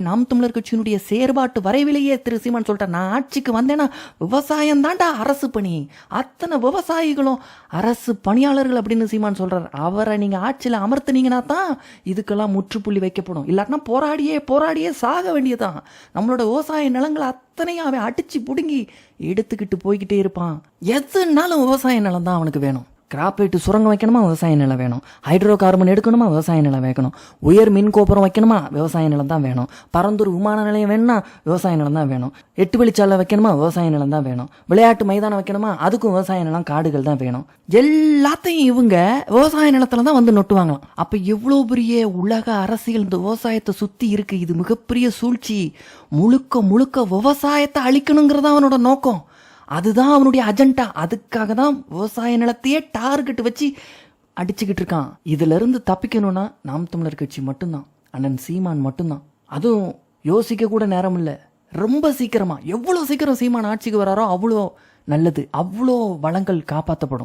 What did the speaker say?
நாம் தமிழர் கட்சியினுடைய செயற்பாட்டு வரைவிலேயே திரு சீமான் சொல்லிட்டார் நான் ஆட்சிக்கு வந்தேன்னா விவசாயம் தான்டா அரசு பணி. அத்தனை விவசாயிகளும் அரசு பணியாளர்கள் அப்படின்னு சீமான் சொல்றார். அவரை நீங்க ஆட்சியில் அமர்த்துனீங்கன்னா தான் இதுக்கெல்லாம் முற்றுப்புள்ளி வைக்கப்படும். இல்லாட்டினா போராடியே போராடியே சாக வேண்டியதுதான். நம்மளோட விவசாய நிலங்களை அத்தனையும் அவன் அடிச்சு பிடுங்கி எடுத்துக்கிட்டு போய்கிட்டே இருப்பான். எதுனாலும் விவசாய நிலம் தான் அவனுக்கு வேணும். கிராப்பைட்டு சுரங்கம் வைக்கணுமா? விவசாய நிலம் வேணும். ஹைட்ரோ கார்பன் எடுக்கணுமா? விவசாய நிலம் வைக்கணும் உயர் மின் கோபுரம் வைக்கணுமா? விவசாய நிலம் தான் வேணும். பரந்தூர் விமான நிலையம் வேணும்னா விவசாய நிலம் தான் வேணும். எட்டு வெளிச்சாலை வைக்கணுமா? விவசாய நிலம் தான் வேணும். விளையாட்டு மைதானம் வைக்கணுமா? அதுக்கும் விவசாய நிலம் காடுகள் தான் வேணும். எல்லாத்தையும் இவங்க விவசாய நிலத்துல தான் வந்து நொட்டுவாங்களாம். அப்போ எவ்வளோ பெரிய உலக அரசியல் இந்த விவசாயத்தை சுற்றி இருக்கு? இது மிகப்பெரிய சூழ்ச்சி. முழுக்க முழுக்க விவசாயத்தை அழிக்கணுங்கிறது அவனோட நோக்கம். அதுதான் அவனுடைய அஜெண்டா அதுக்காக தான் விவசாய நிலத்தையே டார்கெட் வச்சு அடிச்சுக்கிட்டு இருக்கான். இதுல இருந்து தப்பிக்கணும்னா நாம் தமிழர் கட்சி மட்டும்தான். அண்ணன் சீமான் மட்டும்தான். அதுவும் யோசிக்க கூட நேரம் இல்லை. ரொம்ப சீக்கிரமா. எவ்வளோ சீக்கிரம் சீமான் ஆட்சிக்கு வராரோ அவ்வளோ நல்லது. அவ்வளோ வளங்கள் காப்பாற்றப்படும்